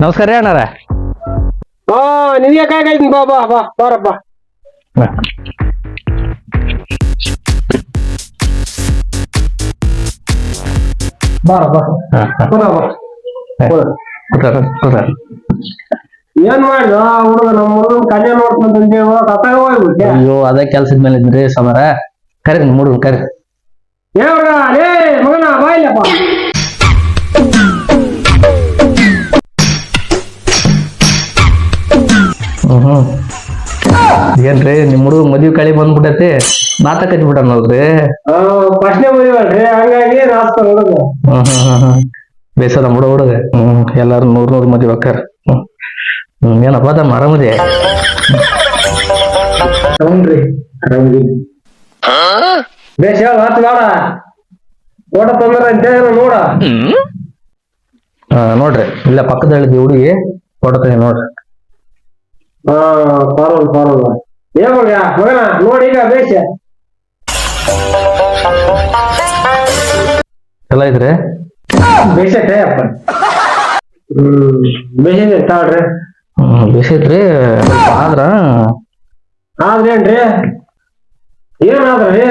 ನಮಸ್ಕಾರ ರೀ ಅಣ್ಣಾರ ಹಾ ನಿನಗೆ ಕಾಯ್ಕಾಯ್ತೀನಿ ಬಾ ಬಾ ಬಾ ಬಾರಪ್ಪ ಬಾರಪ್ಪ ಕೂತ್ಕೋ ಬಾ. ಏನ್ ಮಾಡಿದ ಹುಡುಗ ನಮ್ಮ ಹುಡುಗನ ಕನ್ಯಾ ನೋಡ್ಕೊಂತಂದೇವ ಕತ್ತಾಗ ಹೋಗ್ಬಿಟ್ಟೆ ಅಯ್ಯೋ ಅದೇ ಕೆಲ್ಸದ ಮೇಲೆ ಇದ್ರಿ ಸಮಾರ ಕರಿ ನಿಮ್ಮ ಹುಡುಗ ಕರಿ ಏ ಹುಡುಗ ಲೇ ಮಗನ ಬಾಯಿಲ್ಲಪ್ಪ ಏನ್ರಿ ನಿಮ್ ಹುಡುಗ ಮದ್ವಿ ಕಳಿ ಬಂದ್ಬಿಟ್ಟೈತಿ ಮಾತಾಕತ್ತಿ ಬಿಟ್ಟನಲ್ರಿ ಪ್ರಶ್ನೆ ಮದುವೆ ಹಂಗಾಗಿ ನಾಸ್ತ ಹುಡುಗ ಬೇಸದ ಹುಡುಗ ಹುಡುಗ. ಹ್ಮ್ ಎಲ್ಲಾರು ನೂರ್ ನೂರ್ ಮದ್ವಿ ಹಾಕಾರ ಹ್ಮ್. ಏನಪ್ಪ ತಮ್ಮ ಆರಾಮದಿ ಹ್ಞೂನ್ರಿ ಆರಾಮದಿ ಬೇಷ ಮಾತು ಬೇಡ. ಓಟ ತೊಂದ್ರೆ ಅಂತ ನೋಡ. ಹಾ ನೋಡ್ರಿ ಇಲ್ಲ ಪಕ್ಕದ ಹೇಳಿದ್ವಿ ಹುಡುಗಿ ತೆಗಿ ನೋಡ್ರಿ. ಹಾ ಪರವಲ್ಲ ಪರವಲ್ಲ ಏ ಮಗ ಮಗನ ನೋಡಿ ಈಗ ಬೇಷ. ಎಲ್ಲ ಐತ್ರಿ ಬೇಷ ಅಪ್ಪ. ಹ್ಮ್ ಬೇಷ ತಾಳ್ರಿ. ಹ್ಮ್ ಬೇಸ ಐತ್ರಿ ಸ್ವಲ್ಪ ಆದ್ರ ಆದ್ರೇನ್ರಿ ಏನಾದ್ರಿ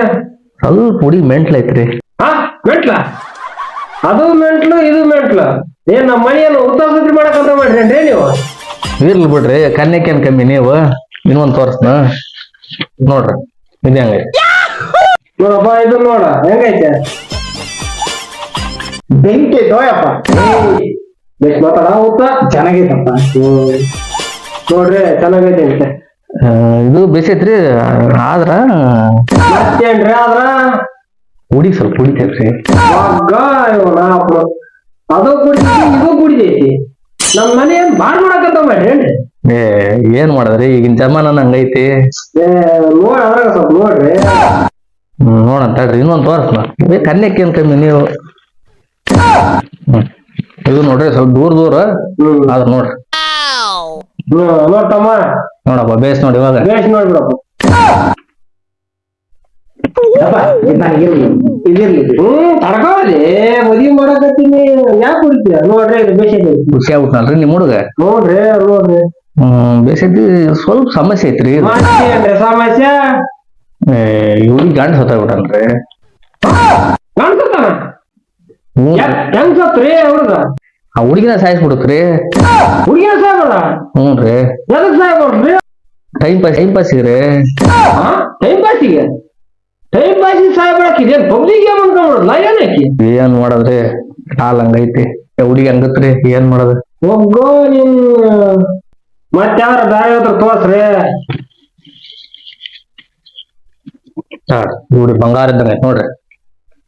ಸ್ವಲ್ಪ ಹುಡಿ ಮೆಂಟ್ಲ್ ಐತ್ರಿ. ಹಾ ಮೆಂಟ್ಲ? ಅದು ಮೆಂಟ್ಲು ಇದು ಮೆಂಟ್ಲು. ಏನ್ ನಮ್ಮ ಮನೆಯನ್ನು ಉತ್ತಮ ಮಾಡಕಂತ ಮಾಡ್ರೇನ್ರಿ ನೀವು ಇರ್ಲಿ ಬಿಡ್ರಿ ಕನ್ಯಕ್ಕೇನ್ ಕಮ್ಮಿ ನೀವು. ಇನ್ನೊಂದ್ ತೋರ್ಸ್ನ. ನೋಡ್ರಿ ಇದು ಹೆಂಗೈತಿ? ನೋಡಪ್ಪ ಇದು ನೋಡ ಹೆಂಗೈತೆ? ಬೆಂಕಿ ದೋಯಪ್ಪ. ಬೆಸ್ಟ್ ಮಾತಾಡ ಉತ್ತ ಚೆನ್ನಾಗೈತಪ್ಪ. ನೋಡ್ರಿ ಚೆನ್ನಾಗೈತೆ ಅಂತೆ ಇದು ಬೇಸೈತ್ರಿ ಆದ್ರ? ಮತ್ತೇನ್ರಿ ಆದ್ರ? ಹುಡುಗಿ ಸ್ವಲ್ಪ ಕುಡಿತೇವ್ರಿ ಮಗ್ಗ ಇವನ ಅಪ್ಪ. ಅದು ಕುಡಿದೈತಿ ಇದು ಕುಡಿದೈತಿ ನಮ್ ಮನೆ ಏನ್ ಬಾಳ್ ಮಾಡಕಂತ ಮಾಡಿ ಏ ಏನ್ ಮಾಡದ್ರಿ? ಈಗಿನ ಜಮಾನ ಹಂಗೈತಿ. ಏ ನೋಡ್ ಅದ್ರಾಗ ಸ್ವಲ್ಪ ನೋಡ್ರಿ. ಹ್ಮ್ ನೋಡೋಣ ತಡ್ರಿ ಇನ್ನೊಂದ್ ತೋರ್ಸ್ನ. ಏ ಕನ್ಯಕ್ಕೇನ್ ಕಮ್ಮಿ ನೀವು? ಹ್ಮ್ ಇದು ನೋಡ್ರಿ ಸ್ವಲ್ಪ ದೂರ ದೂರ. ಹ್ಮ್. ಆದ್ರ ನೋಡ್ರಿ. ಹ್ಮ್, ನೋಡ್ತಮ್ಮ ನೋಡಪ್ಪ ಬೇಸ್ ನೋಡಿ ಇವಾಗ. ಬೇಸ್ ನೋಡ್ಬಿಡಪ್ಪ. ಮದ್ವಿ ಮಾಡಕತ್ತೀನಿ ಯಾಕೆ ಕುಡಿತೀರ ನೋಡ್ರಿ ಇದು ಬೇಷ್ ಐತಿ ಖುಷಿ ಆಗ್ಬಿಟ್ನಲ್ರಿ ನಿಮ್ ಹುಡುಗ ನೋಡ್ರಿ ನೋಡ್ರಿ ಹ್ಮ್ ಬೇಸೈತಿ ಸ್ವಲ್ಪ ಸಮಸ್ಯೆ ಐತ್ರಿ ಮತ್ತೇನ್ರಿ ಸಮಸ್ಯೆ ಏ ಇವ್ರಿಗೆ ಗಂಡ ಸತ್ತಾಗ್ಬಿಟ್ಟನ್ರಿ ಕಾಣ್ಸತ್ತಾನ ಹ್ಞೂ ಹೆಂಗ್ ಸತ್ರಿ ಹುಡುಗ ಆ ಹುಡುಗಿನ ಸಾಯಿಸ್ಬಿಡುತ್ರಿ ಹುಡುಗಿನ ಸಾಯ್ಬೇಡ ಹ್ಞೂ ರೀ ಎದಕ್ ಸಾಯ್ಬೇಡ್ರಿ ಟೈಮ್ ಪಾಸ್ ಟೈಮ್ ಪಾಸಿಗೆ ಟೈಮ್ ಪಾಸಿಗೆ ಟೈಮ್ ಪಾಸಿಗೆ ಸಾಯ್ಬೇಡಕ್ಕೆ ಇದೇನ್ ಪಬ್ಲಿಕ್ ಗೇಮ್ ಅನ್ಕೊಂಡ್ಬಿಡಲ್ಲ ಏನಕ್ಕೆ ಏನ್ ಮಾಡೋದ್ರಿ? ಕಾಲ್ ಹಂಗೈತಿ. ಏ ಹುಡುಗಿ ಹಂಗತ್ರಿ? ಏನ್ ಮಾಡೋದು ಒಗ್ಗೋ ನಿನ್ ಮತ್ತಾವ್ರ ಬೇರೆ ಹತ್ರ ತೋರ್ಸ್ರಿ. ಹುಡುಗಿ ಬಂಗಾರ ಇದ್ದಂಗ ಐತ್ ನೋಡ್ರಿ.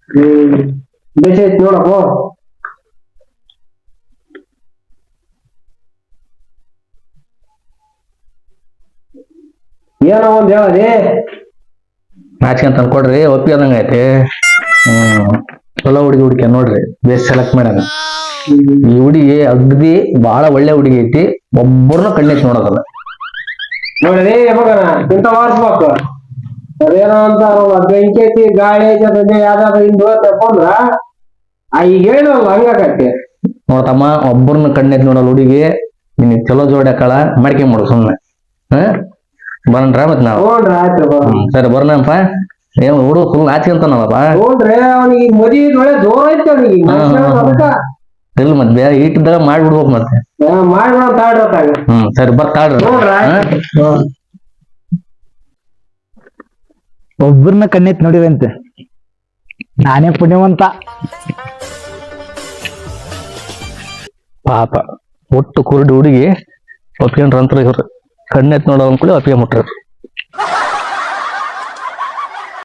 ಹ್ಮ್ ಬೇಷ್ ಐತಿ ನೋಡಪ್ಪ ಏನೋ ಒಂದ್ ಹೇಳದಿ? ನಾಚಿಕೆ ಅಂತ ಕೊಡ್ರಿ ಒಪ್ಪಿ ಅಂದಂಗ ಐತಿ ಹ್ಮ್ ಚಲೋ ಹುಡುಗಿ ಹುಡುಕಿ ನೋಡ್ರಿ ಬೇಸ್ ಸೆಲೆಕ್ಟ್ ಮಾಡ್ಯಾನ. ಈ ಹುಡುಗಿ ಅಗ್ದಿ ಬಹಳ ಒಳ್ಳೆ ಹುಡುಗಿ ಐತಿ ಒಬ್ಬರನ್ನ ಕಣ್ಣೆಚ್ ನೋಡೋದಲ್ಲ ನೋಡ್ರಿ ಮಗನ ಇಂತ ವಾರ್ಸ್ಬೇಕು ಅದೇನೋ ಅಂತ ಬೆಂಕಿ ಐತಿ ಗಾಳಿ ಐತಿ ಅದೇ ಯಾವ್ದಾದ್ರು ಹಿಂದ್ ತಕೊಂಡ್ರ ಆ ಈಗ ಹೇಳಲ್ಲ ಹಂಗಾಕತ್ತೆ ನೋಡ್ತಮ್ಮ ಒಬ್ಬರನ್ನ ಕಣ್ಣೈತಿ ನೋಡಲ್ಲ ಹುಡುಗಿ ನಿನ್ ಚಲೋ ಜೋಡಿ ಹಾಕಳ ಮಾಡು ಸುಮ್ಮನೆ ಹ? ಬರಣ್ರ ಮತ್ ನಾವು. ನೋಡ್ರಿ ಆಯ್ತು ಸರಿ ಬರ್ನಪ್ಪ ಏನ್ ಹುಡುಗ ಫುಲ್ ನಾಚ್ಕೊಂತಾನಲ್ಲಪ್ಪ ನೋಡ್ರಿ ಅವನಿಗೆ ಒಳ್ಳೆ ಜೋರ ಐತಿ. ಇಲ್ಲ ಮತ್ ಬೇರೆ ಇಟ್ಟಿದ್ದಾಗ ಮಾಡ್ಬಿಡ್ಬೇಕು ಮತ್ತೆ. ಮಾಡ್ಬಿಡ ತಾಡ್ರತ್ತಾಗ ಹ್ಮ್ ಸರಿ ಬರ್ತಾಡ್ರಿ. ಒಬ್ಬರನ್ನ ಕಣ್ಣೆತ್ ನೋಡಿವಂತೆ. ನಾನೇ ಪುಣ್ಯವಂತ. ಪಾಪ ಒಟ್ಟು ಕುರುಡು ಹುಡುಗಿ ಒಪ್ಕೊಂಡ್ರಂತ್ರ ಇವ್ರು. ಕಣ್ಣೆತ್ ನೋಡೋ ಅಪ್ಪಿಗೆ ಒಪ್ಕೊಂಬಿಟ್ರಿ